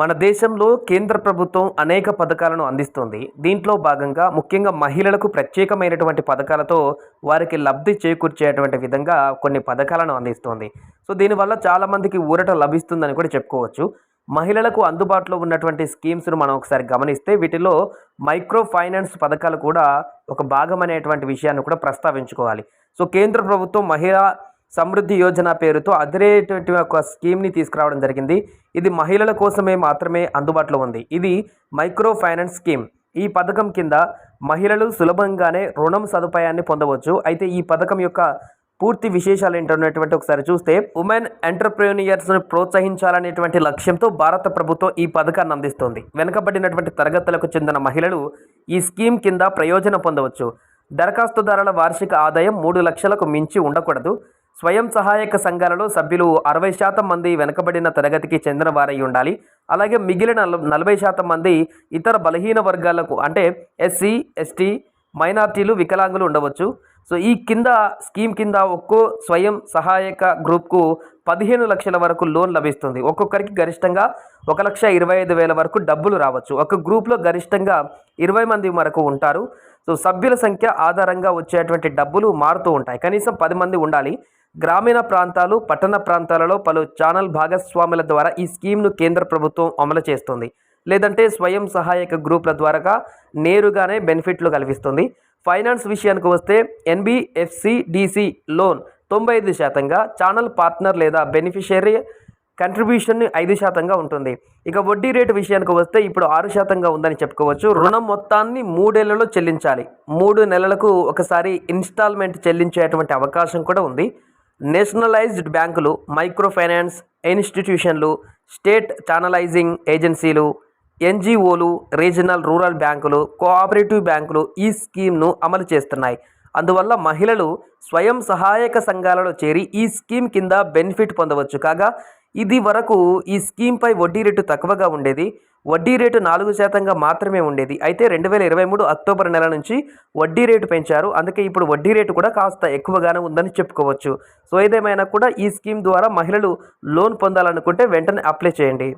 మన దేశంలో కేంద్ర ప్రభుత్వం అనేక పథకాలను అందిస్తుంది. దీంట్లో భాగంగా ముఖ్యంగా మహిళలకు ప్రత్యేకమైనటువంటి పథకాలతో వారికి లబ్ధి చేకూర్చేటువంటి విధంగా కొన్ని పథకాలను అందిస్తుంది. సో దీనివల్ల చాలామందికి ఊరట లభిస్తుందని కూడా చెప్పుకోవచ్చు. మహిళలకు అందుబాటులో ఉన్నటువంటి స్కీమ్స్ను మనం ఒకసారి గమనిస్తే వీటిలో మైక్రో ఫైనాన్స్ పథకాలు కూడా ఒక భాగం అనేటువంటి విషయాన్ని కూడా ప్రస్తావించుకోవాలి. సో కేంద్ర ప్రభుత్వం మహిళా సమృద్ధి యోజన పేరుతో అదిరేటువంటి ఒక స్కీమ్ని తీసుకురావడం జరిగింది. ఇది మహిళల కోసమే మాత్రమే అందుబాటులో ఉంది. ఇది మైక్రో ఫైనాన్స్ స్కీమ్. ఈ పథకం కింద మహిళలు సులభంగానే రుణం సదుపాయాన్ని పొందవచ్చు. అయితే ఈ పథకం యొక్క పూర్తి విశేషాలు ఏంటన్నటువంటి ఒకసారి చూస్తే ఉమెన్ ఎంటర్ప్రెన్యూయర్స్ను ప్రోత్సహించాలనేటువంటి లక్ష్యంతో భారత ప్రభుత్వం ఈ పథకాన్ని అందిస్తోంది. వెనుకబడినటువంటి తరగతులకు చెందిన మహిళలు ఈ స్కీమ్ కింద ప్రయోజనం పొందవచ్చు. దరఖాస్తుదారుల వార్షిక ఆదాయం మూడు లక్షలకు మించి ఉండకూడదు. స్వయం సహాయక సంఘాలలో సభ్యులు అరవై శాతం మంది వెనుకబడిన తరగతికి చెందిన వారై ఉండాలి. అలాగే మిగిలిన నలభై శాతం మంది ఇతర బలహీన వర్గాలకు అంటే ఎస్సీ ఎస్టీ మైనార్టీలు వికలాంగులు ఉండవచ్చు. సో ఈ కింద స్కీమ్ కింద ఒక్కో స్వయం సహాయక గ్రూప్కు పదిహేను లక్షల వరకు లోన్ లభిస్తుంది. ఒక్కొక్కరికి గరిష్టంగా ఒక లక్ష ఇరవై ఐదు వేల వరకు డబ్బులు రావచ్చు. ఒక గ్రూప్లో గరిష్టంగా ఇరవై మంది వరకు ఉంటారు. సో సభ్యుల సంఖ్య ఆధారంగా వచ్చేటువంటి డబ్బులు మారుతూ ఉంటాయి. కనీసం పది మంది ఉండాలి. గ్రామీణ ప్రాంతాలు పట్టణ ప్రాంతాలలో పలు ఛానల్ భాగస్వాముల ద్వారా ఈ స్కీమ్ను కేంద్ర ప్రభుత్వం అమలు చేస్తుంది. లేదంటే స్వయం సహాయక గ్రూపుల ద్వారా నేరుగానే బెనిఫిట్లు కల్పిస్తుంది ఫైనాన్స్ విషయానికి వస్తే ఎన్బిఎఫ్సి డిసి లోన్ తొంభై ఐదు శాతంగా ఛానల్ పార్ట్నర్ లేదా బెనిఫిషియరీ కంట్రిబ్యూషన్ ఐదు శాతంగా ఉంటుంది. ఇక వడ్డీ రేటు విషయానికి వస్తే ఇప్పుడు ఆరు శాతంగా ఉందని చెప్పుకోవచ్చు. రుణం మొత్తాన్ని మూడేళ్ళలో చెల్లించాలి. మూడు నెలలకు ఒకసారి ఇన్స్టాల్మెంట్ చెల్లించేటువంటి అవకాశం కూడా ఉంది. నేషనలైజ్డ్ బ్యాంకులు మైక్రో ఫైనాన్స్ ఇన్స్టిట్యూషన్లు స్టేట్ ఛానలైజింగ్ ఏజెన్సీలు ఎన్జిఓలు రీజనల్ రూరల్ బ్యాంకులు కోఆపరేటివ్ బ్యాంకులు ఈ స్కీమ్ను అమలు చేస్తున్నాయి. అందువల్ల మహిళలు స్వయం సహాయక సంఘాలలో చేరి ఈ స్కీమ్ కింద బెనిఫిట్ పొందవచ్చు. కాగా ఇది వరకు ఈ స్కీమ్పై వడ్డీ రేటు తక్కువగా ఉండేది. వడ్డీ రేటు నాలుగు శాతంగా మాత్రమే ఉండేది. అయితే రెండు వేల ఇరవై మూడు అక్టోబర్ నెల నుంచి వడ్డీ రేటు పెంచారు. అందుకే ఇప్పుడు వడ్డీ రేటు కూడా కాస్త ఎక్కువగానే ఉందని చెప్పుకోవచ్చు. సో ఏదేమైనా కూడా ఈ స్కీమ్ ద్వారా మహిళలు లోన్ పొందాలనుకుంటే వెంటనే అప్లై చేయండి.